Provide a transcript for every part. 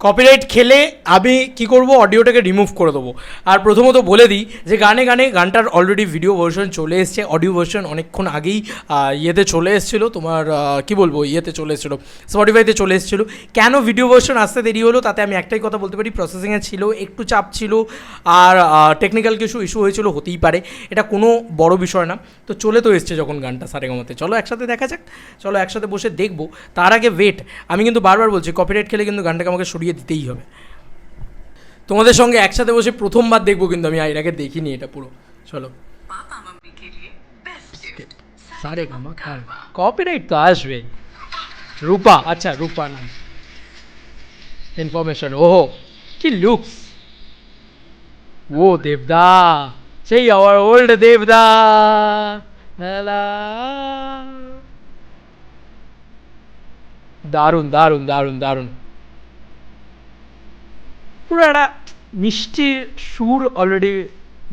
Copyright খেলে আমি কি করব? অডিওটাকে রিমুভ করে দেবো। আর প্রথমত বলে দিই যে গানে গানে গানটার অলরেডি ভিডিও ভার্সন চলে এসছে। অডিও ভার্সন অনেকক্ষণ আগেই ইয়েতে চলে এসেছিল। তোমার কি বলব? ইয়েতে চলে এসেছিল। স্পটিফাইতে চলে এসেছিল। কেন ভিডিও ভার্সন আসতে দেরি হলো? তাতে আমি একটাই কথা বলতে পারি। প্রসেসিংয়ে ছিল, একটু চাপ ছিল। আর টেকনিক্যাল কিছু ইস্যু হয়েছিল, হতেই পারে। এটা কোনো বড় বিষয় না। তো চলে তো এসছে যখন গানটা সারেগামাতে। চলো একসাথে দেখা যাক। চলো একসাথে বসে দেখব। তার আগে ওয়েট আমি কিন্তু বারবার বলছি কপিরাইট খেলে কিন্তু গানটাকে আমাকে সরিয়ে আমাদেরকে দিতেই হবে। তোমাদের সঙ্গে একসাথে বসে প্রথমবার দেখব কিন্তু আমি আইনাকে দেখিনি এটা পুরো। চলো। সারে কপিরাইট তো আসবে। রূপা আচ্ছা রূপা নাম। ইনফরমেশন ওহো কি লুকস ও দেবদা সেই আওয়ার ওল্ড দেবদা। দারুণ দারুণ দারুণ দারুণ পুরো একটা মিষ্টি সুর অলরেডি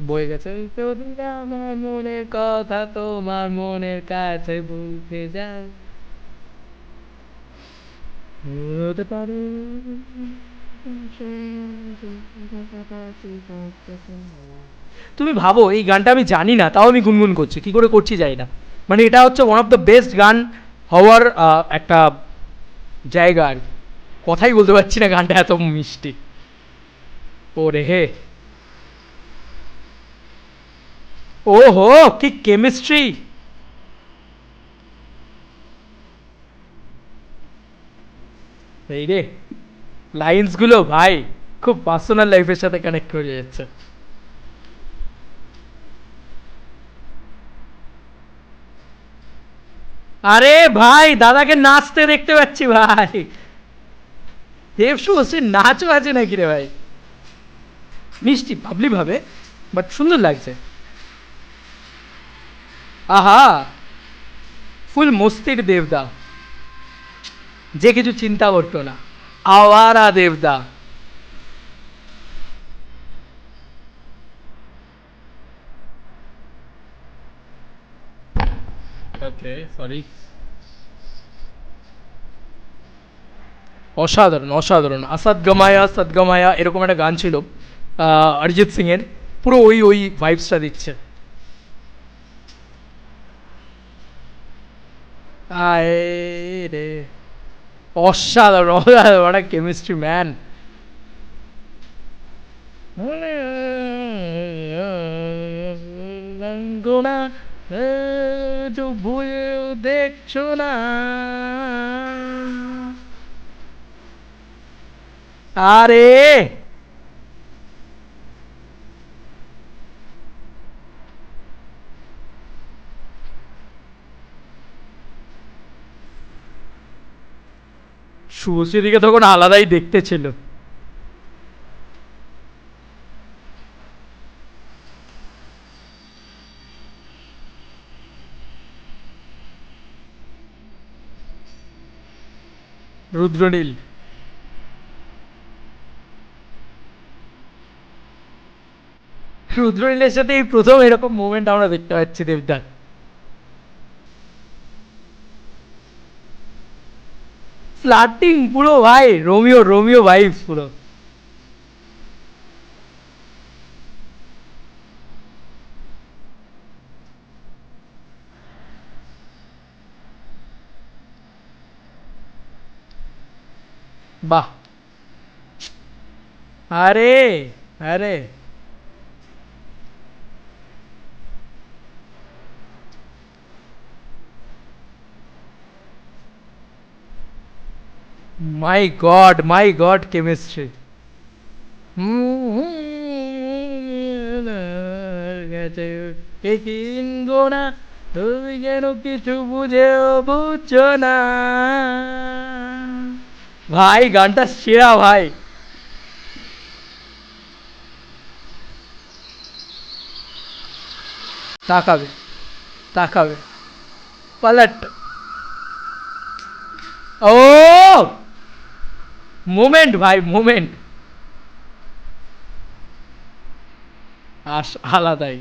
বয়ে গেছে। আমার মনের কথা তোমার মনের কাছে বলতে যায় হতে পারে তুমি ভাবো, এই গানটা আমি জানি না, তাও আমি গুনগুন করছি, কি করে করছি জানি না। মানে এটা হচ্ছে ওয়ান অফ দ্য বেস্ট গান হওয়ার একটা জায়গা আর। কথাই বলতে পারছি না গানটা এত মিষ্টি। ওরে হে। কি কেমিস্ট্রি। এই রে, লাইন্সগুলো ভাই, খুব পার্সোনাল লাইফের সাথে কানেক্ট করে যাচ্ছে। আরে ভাই, দাদাকে নাচতে দেখতে পাচ্ছি ভাই। দেব শুভশ্রীর নাচও আছে নাকি রে ভাই? মিষ্টি পাবলি ভাবে বাট সুন্দর লাগছে। আহা! ফুল মস্তির দেবদা যে কিছু চিন্তা করতো না। আওয়ারা দেবদা ওকে সরি অসাধারণ অসাধারণ। আসাদ গমায়া সাদ গমায়া এরকম একটা গান ছিল। অরিজিৎ সিংয়ের পুরো ওই ওই ভাইবসটা দিচ্ছে আয় রে। অসাধারণ অসাধারণ একটা কেমিস্ট্রি ম্যান ভুয়েও দেখছ না আরে শুভশ্রীদিকে তখন আলাদাই দেখতে ছিল। রুদ্রনীল। রুদ্রনীলের সাথে এই প্রথম এরকম মুভমেন্ট আমরা দেখতে পাচ্ছি দেবদার ফ্লাটিং পুরো ভাই রোমিও রোমিও ভাইবস পুরো বাহ আরে আরে my god my god chemistry না তুমি যেন কিছু বুঝেও বুঝছ না? ভাই, গানটা সেরা ভাই। তাকাবে তাকাবে। পালট। ও! মোমেন্ট ভাই মোমেন্ট আস আলাদাই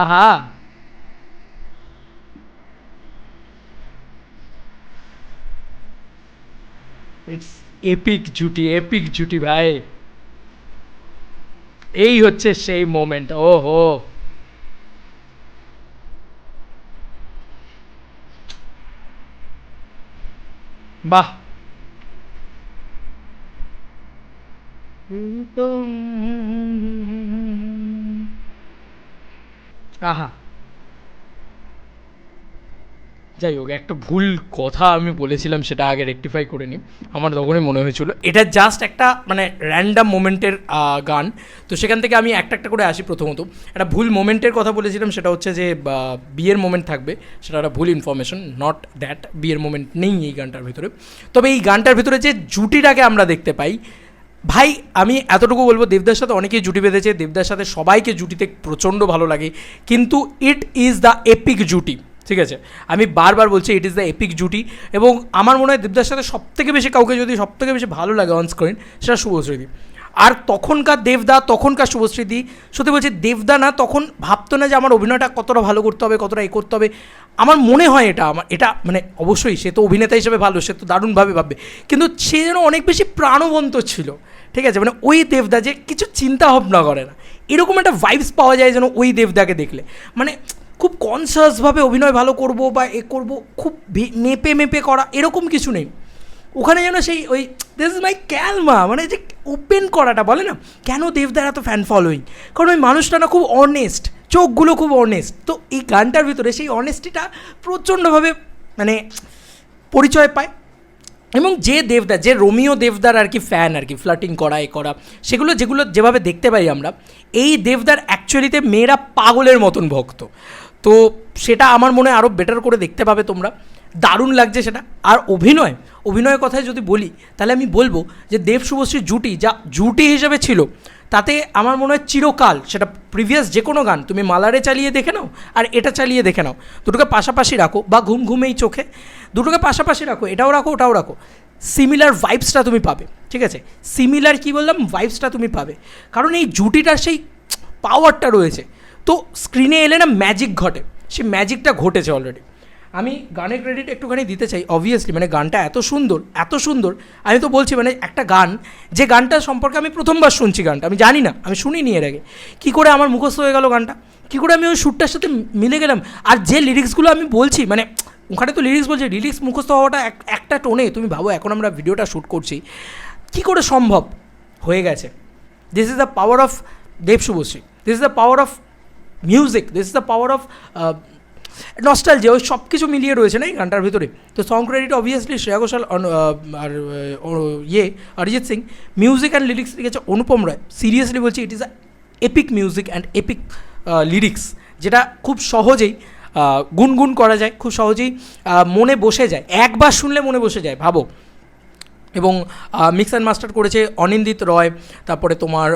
আহা ইটস এপিক জুটি এপিক জুটি ভাই এই হচ্ছে সেই মোমেন্ট ও হো বাহ আহা। যাই হোক, একটা ভুল কথা আমি বলেছিলাম, সেটা আগে রেকটিফাই করে নিই। আমার তখনই মনে হয়েছিল। এটা জাস্ট একটা মানে র্যান্ডাম মোমেন্টের গান। তো সেখান থেকে আমি একটা একটা করে আসি প্রথমত। একটা ভুল মোমেন্টের কথা বলেছিলাম, সেটা হচ্ছে যে বিয়ের মোমেন্ট থাকবে। সেটা একটা ভুল ইনফরমেশন নট দ্যাট বিয়ের মোমেন্ট নেই এই গানটার ভিতরে। তবে এই গানটার ভিতরে যে জুটিটাকে আমরা দেখতে পাই, ভাই, আমি এতটুকু বলব, দেবদার সাথে অনেকেই জুটি বেঁধেছে, দেবদার সাথে সবাইকে জুটিতে প্রচণ্ড ভালো লাগে। কিন্তু ইট ইজ দ্য এপিক জুটি। ঠিক আছে? আমি বারবার বলছি ইট ইজ দ্য এপিক জুটি এবং আমার মনে হয় দেবদার সাথে সবথেকে বেশি কাউকে যদি সবথেকে বেশি ভালো লাগে অন স্ক্রিন সেটা শুভশ্রীদি। আর তখনকার দেবদা, তখনকার শুভশ্রীদি, সত্যি বলছি দেবদা না, তখন ভাবতো না যে আমার অভিনয়টা কতটা ভালো করতে হবে, কতটা এ করতে হবে। আমার মনে হয় এটা, আমার, এটা মানে অবশ্যই সে তো অভিনেতা হিসেবে ভালো, সে তো দারুণভাবে ভাববে। কিন্তু সে যেন অনেক বেশি প্রাণবন্ত ছিল, ঠিক আছে? মানে ওই দেবদা যে কিছু চিন্তা ভাবনা করে না। এরকম একটা ভাইবস পাওয়া যায় যেন ওই দেবদাকে দেখলে। মানে খুব কনসাসভাবে অভিনয় ভালো করব বা এ করব, খুব মেপে মেপে করা, এরকম কিছু নেই। ওখানে যেন সেই ওই দিস ইজ মাই ক্যালমা মানে যে ওপেন করাটা, বলে না? কেন দেবদার এত ফ্যান ফলোয়িং কারণ ওই মানুষটা না খুব অনেস্ট চোখগুলো খুব অনেস্ট তো এই গানটার ভিতরে সেই অনেস্টিটা প্রচণ্ডভাবে মানে পরিচয় পায়। এবং যে দেবদার যে রোমিও দেবদার আর কি ফ্যান আর কি ফ্লাটিং করা, এ করা, সেগুলো যেগুলো যেভাবে দেখতে পাই আমরা, এই দেবদার অ্যাকচুয়ালিতে মেয়েরা পাগলের মতন ভক্ত। তো সেটা আমার মনে আরও বেটার করে দেখতে পাবে তোমরা। দারুণ লাগছে সেটা। আর অভিনয়, অভিনয়ের কথায় যদি বলি, তাহলে আমি বলব যে দেব শুভশ্রীর জুটি যা জুটি হিসেবে ছিল, তাতে আমার মনে হয় চিরকাল সেটা প্রিভিয়াস যে কোনো গান, তুমি মালারে চালিয়ে দেখে নাও আর এটা চালিয়ে দেখে নাও। দুটোকে পাশাপাশি রাখো বা ঘুম ঘুমেই চোখে। দুটোকে পাশাপাশি রাখো, এটাও রাখো, ওটাও রাখো। সিমিলার ভাইবসটা তুমি পাবে, ঠিক আছে? সিমিলার কি বললাম? ভাইবসটা তুমি পাবে। কারণ এই জুটিটার সেই পাওয়ারটা রয়েছে। তো স্ক্রিনে এলে না ম্যাজিক ঘটে। সে ম্যাজিকটা ঘটেছে অলরেডি আমি গানের ক্রেডিট একটুখানি দিতে চাই অবভিয়াসলি মানে গানটা এত সুন্দর এত সুন্দর, আমি তো বলছি মানে একটা গান, যে গানটা সম্পর্কে আমি প্রথমবার শুনছি গানটা, আমি জানি না, আমি শুনিনি এর আগে। কী করে আমার মুখস্থ হয়ে গেল গানটা? কী করে আমি ওই শ্যুটটার সাথে মিলে গেলাম? আর যে লিরিক্সগুলো আমি বলছি মানে ওখানে তো লিরিক্স বলছি লিরিক্স মুখস্থ হওয়াটা একটা টোনে, তুমি ভাবো, এখন আমরা ভিডিওটা শ্যুট করছি। কী করে সম্ভব হয়ে গেছে? This is the power of Dev Subhashree this is the power of music this is the power of nostalgia যে ওই সব কিছু মিলিয়ে রয়েছে না এই গানটার ভিতরে? তো song credit obviously Shreya Ghoshal আর ইয়ে Arijit Singh music and lyrics লিখেছে অনুপম রায়। সিরিয়াসলি বলছি it is a epic music and epic lyrics যেটা খুব সহজেই গুনগুন করা যায়, খুব সহজেই মনে বসে যায়। একবার শুনলে মনে বসে যায়, ভাবো। এবং মিক্স অ্যান্ড মাস্টার করেছে অনিন্দিত রয়, তারপরে তোমার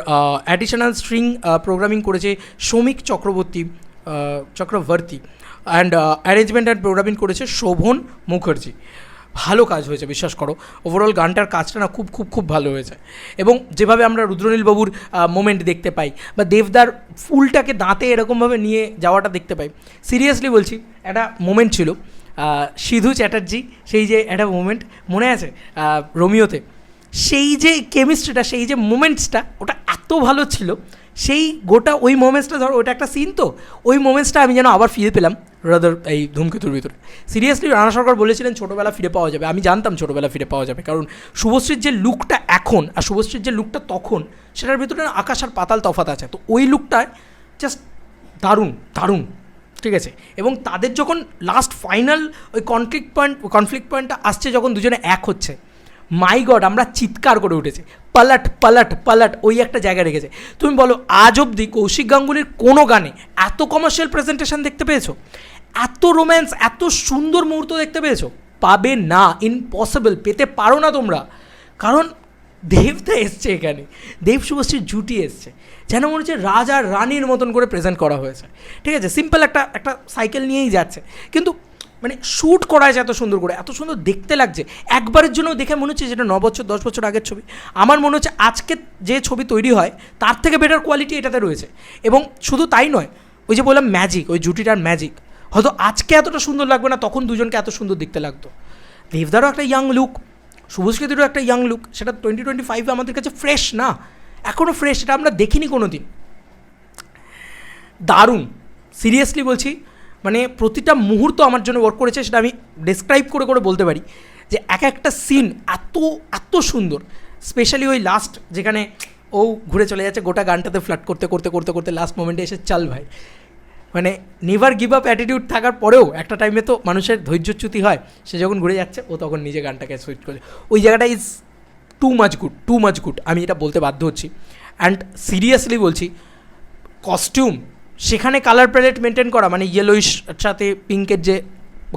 অ্যাডিশনাল স্ট্রিং প্রোগ্রামিং করেছে Shramik Chakraborty Chakraborty and arrangement and programming করেছে শোভন মুখার্জি। ভালো কাজ হয়েছে, বিশ্বাস করো। ওভারঅল গানটার কাজটা না খুব খুব খুব ভালো হয়েছে। এবং যেভাবে আমরা রুদ্রনীল বাবুর মোমেন্ট দেখতে পাই, বা দেবদার ফুলটাকে দাঁতে এরকমভাবে নিয়ে যাওয়াটা দেখতে পাই সিরিয়াসলি বলছি, একটা মোমেন্ট ছিল। সিধু চ্যাটার্জি, সেই যে একটা মোমেন্ট মনে আছে রোমিওতে। সেই যে কেমিস্ট্রিটা সেই যে মোমেন্টসটা ওটা এত ভালো ছিল, সেই গোটা ওই মোমেন্টসটা ধরো, ওটা একটা সিন তো, ওই মোমেন্টসটা আমি যেন আবার ফিরে পেলাম, রাদার এই ধূমকেতুর ভিতরে। সিরিয়াসলি রানা সরকার বলেছিলেন ছোটোবেলা ফিরে পাওয়া যাবে। আমি জানতাম ছোটোবেলা ফিরে পাওয়া যাবে, কারণ শুভশ্রীর যে লুকটা এখন আর শুভশ্রীর যে লুকটা তখন, সেটার ভিতরে আকাশ আর পাতাল তফাত আছে। তো ওই লুকটায় জাস্ট দারুণ দারুণ। ঠিক আছে? এবং তাদের যখন লাস্ট ফাইনাল ওই কনফ্লিক্ট পয়েন্ট কনফ্লিক্ট পয়েন্টটা আসছে যখন দুজনে এক হচ্ছে মাই গড আমরা চিৎকার করে উঠেছে। পালাট পালাট পালাট, ওই একটা জায়গায় রেখেছে। তুমি বলো, আজ অবধি কৌশিক গাঙ্গুলির কোনো গানে এত কমার্শিয়াল প্রেজেন্টেশন দেখতে পেয়েছ? এত রোম্যান্স এত সুন্দর মুহূর্ত দেখতে পেয়েছ? পাবে না ইম্পসিবল পেতে পারো না তোমরা। কারণ দেবতা এসছে এখানে। দেব শুভশ্রীর জুটি এসছে। যেন মনে হচ্ছে রাজা রানীর মতন করে প্রেজেন্ট করা হয়েছে। ঠিক আছে? সিম্পল একটা একটা সাইকেল নিয়েই যাচ্ছে। কিন্তু মানে শ্যুট করা হয়েছে এত সুন্দর করে, এত সুন্দর দেখতে লাগছে। একবারের জন্য দেখে মনে হচ্ছে যেটা ন বছর, দশ বছর আগের ছবি। আমার মনে হচ্ছে আজকে যে ছবি তৈরি হয়, তার থেকে বেটার কোয়ালিটি এটাতে রয়েছে। এবং শুধু তাই নয়, ওই যে বললাম ম্যাজিক ওই জুটিটার ম্যাজিক হয়তো আজকে এতটা সুন্দর লাগবে না, তখন দুজনকে এত সুন্দর দেখতে লাগতো। দেবদারও একটা ইয়াং লুক শুভশ্রীদেরও একটা ইয়াং লুক সেটা টোয়েন্টি টোয়েন্টি ফাইভে আমাদের কাছে ফ্রেশ না। এখনও ফ্রেশ এটা আমরা দেখিনি কোনো দিন দারুণ। সিরিয়াসলি বলছি মানে প্রতিটা মুহূর্ত আমার জন্য ওয়ার্ক করেছে, সেটা আমি ডেসক্রাইব করে করে বলতে পারি যে এক একটা সিন এত এত সুন্দর। স্পেশালি ওই লাস্ট যেখানে ও ঘুরে চলে যাচ্ছে, গোটা গানটাতে ফ্ল্যাট করতে করতে করতে করতে লাস্ট মোমেন্টে এসে চাল ভাই। মানে নেভার গিভ আপ অ্যাটিটিউড থাকার পরেও একটা টাইমে তো মানুষের ধৈর্যচ্যুতি হয়, সে যখন ঘুরে যাচ্ছে, ও তখন নিজে গানটাকে সুইচ করে। ওই জায়গাটা is too much good too much good আমি এটা বলতে বাধ্য হচ্ছি। অ্যান্ড সিরিয়াসলি বলছি কস্টিউম সেখানে কালার প্যালেট মেনটেন করা মানে ইয়েলোইশ সাথে পিঙ্কের যে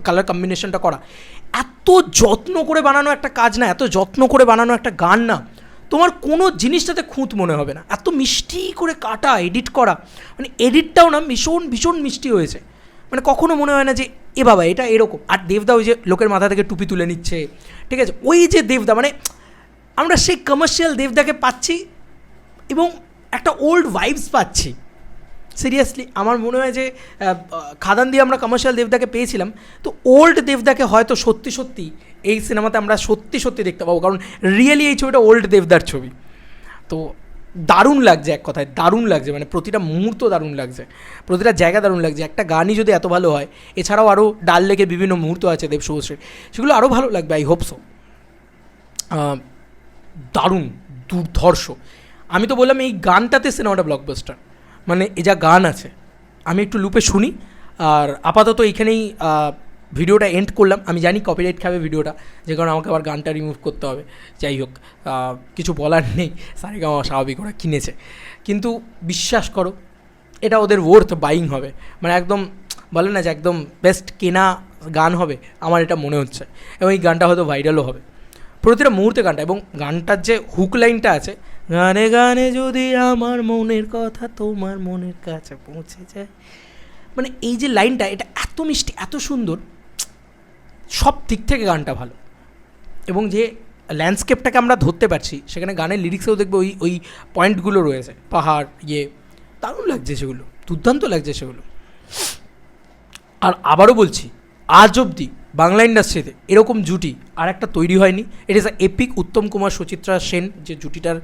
কালার কম্বিনেশনটা করা, এত যত্ন করে বানানো একটা কাজ না, এত যত্ন করে বানানো একটা গান না, তোমার কোনো জিনিসটাতে খুঁত মনে হবে না। এত মিষ্টি করে কাটা এডিট করা মানে এডিটটাও না, ভীষণ ভীষণ মিষ্টি হয়েছে। মানে কখনো মনে হয় না যে, এ বাবা, এটা এরকম। আর দেবদা ওই যে লোকের মাথা থেকে টুপি তুলে নিচ্ছে, ঠিক আছে? ওই যে দেবদা মানে আমরা সেই কমার্শিয়াল দেবদাকে পাচ্ছি এবং একটা ওল্ড ভাইবস পাচ্ছি। সিরিয়াসলি আমার মনে হয় যে খাদান দিয়ে আমরা কমার্শিয়াল দেবদাকে পেয়েছিলাম, তো ওল্ড দেবদাকে হয়তো সত্যি সত্যি এই সিনেমাতে আমরা সত্যি সত্যি দেখতে পাবো, কারণ রিয়েলি এই ছবিটা ওল্ড দেবদার ছবি। তো দারুণ লাগছে এক কথায়, দারুণ লাগছে মানে প্রতিটা মুহূর্ত দারুণ লাগছে, প্রতিটা জায়গা দারুণ লাগছে। একটা গানই যদি এত ভালো হয়, এছাড়াও আরও ডাল লেগে বিভিন্ন মুহূর্ত আছে দেব সেগুলো আরও ভালো লাগবে আই হোপ সো দারুণ, দুর্ধর্ষ। আমি তো বললাম এই গানটাতে সিনেমাটা ব্লকবাস্টার মানে এ যা গান আছে, আমি একটু লুপে শুনি, আর আপাতত এইখানেই ভিডিওটা এন্ড করলাম। আমি জানি কপিরাইট খাবে ভিডিওটা, যে কারণে আমাকে আবার গানটা রিমুভ করতে হবে। যাই হোক কিছু বলার নেই, সারেগামা স্বাভাবিক ওরা কিনেছে। কিন্তু বিশ্বাস করো, এটা ওদের ওর্থ বাইং হবে। মানে একদম, বলে না যে একদম বেস্ট কেনা গান হবে, আমার এটা মনে হচ্ছে। এবং এই গানটা হয়তো ভাইরালও হবে। প্রতিটা মুহূর্তে গানটা, এবং গানটার যে হুক লাইনটা আছে, গানে গানে যদি আমার মনের কথা তোমার মনের কাছে পৌঁছে যায়। মানে এই যে লাইনটা এটা এত মিষ্টি, এত সুন্দর, সব দিক থেকে গানটা ভালো। এবং যে ল্যান্ডস্কেপটাকে আমরা ধরতে পারছি, সেখানে গানের লিরিক্সেও দেখবে ওই ওই পয়েন্টগুলো রয়েছে। পাহাড় ইয়ে দারুণ লাগছে সেগুলো, দুর্দান্ত লাগছে সেগুলো। আর আবারও বলছি, আজ অবধি বাংলা ইন্ডাস্ট্রিতে এরকম জুটি আর একটা তৈরি হয়নি। It is a epic Uttam Kumar Suchitra Sen যে জুটিটার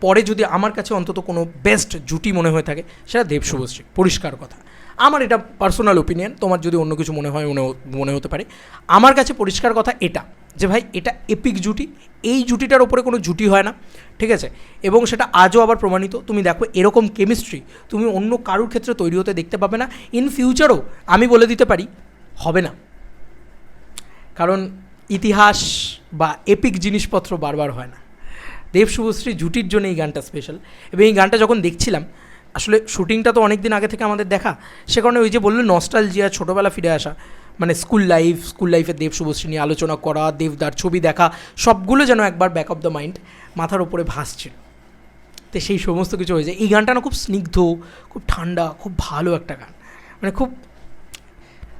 পরে যদি আমার কাছে অন্তত কোনো বেস্ট জুটি মনে হয়ে থাকে, সেটা দেব শুভশ্রী পরিষ্কার কথা। আমার এটা পার্সোনাল ওপিনিয়ন তোমার যদি অন্য কিছু মনে হয় মনে হতে পারে। আমার কাছে পরিষ্কার কথা এটা, যে ভাই, এটা এপিক জুটি। এই জুটিটার ওপরে কোনো জুটি হয় না, ঠিক আছে? এবং সেটা আজও আবার প্রমাণিত। তুমি দেখো, এরকম কেমিস্ট্রি তুমি অন্য কারুর ক্ষেত্রে তৈরি হতে দেখতে পাবে না। ইন ফিউচারও আমি বলে দিতে পারি, হবে না। কারণ ইতিহাস বা এপিক জিনিসপত্র বারবার হয় না। দেব শুভশ্রী জুটির জন্য এই গানটা স্পেশাল এবং এই গানটা যখন দেখছিলাম, আসলে শুটিংটা তো অনেক দিন আগে থেকে আমাদের দেখা, সে কারণে ওই যে বলল নস্টালজিয়া ছোটোবেলা ফিরে আসা মানে স্কুল লাইফ স্কুল লাইফে দেব শুভশ্রী নিয়ে আলোচনা করা, দেবদার ছবি দেখা, সবগুলো যেন একবার ব্যাক অফ দ্য মাইন্ড মাথার ওপরে ভাসছিল। তো সেই সমস্ত কিছু হয়েছে। এই গানটা না খুব স্নিগ্ধ, খুব ঠান্ডা, খুব ভালো একটা গান। মানে খুব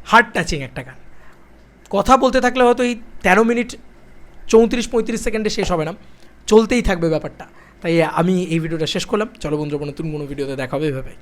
হার্ট টাচিং একটা গান। কথা বলতে থাকলে হয়তো এই তেরো মিনিট, চৌত্রিশ, পঁয়ত্রিশ সেকেন্ডে শেষ হবে না। চলতেই থাকবে ব্যাপারটা। তাই আমি এই ভিডিওটা শেষ করলাম। চলো বন্ধুরা, নতুন কোনো ভিডিওতে দেখাবে এভাবে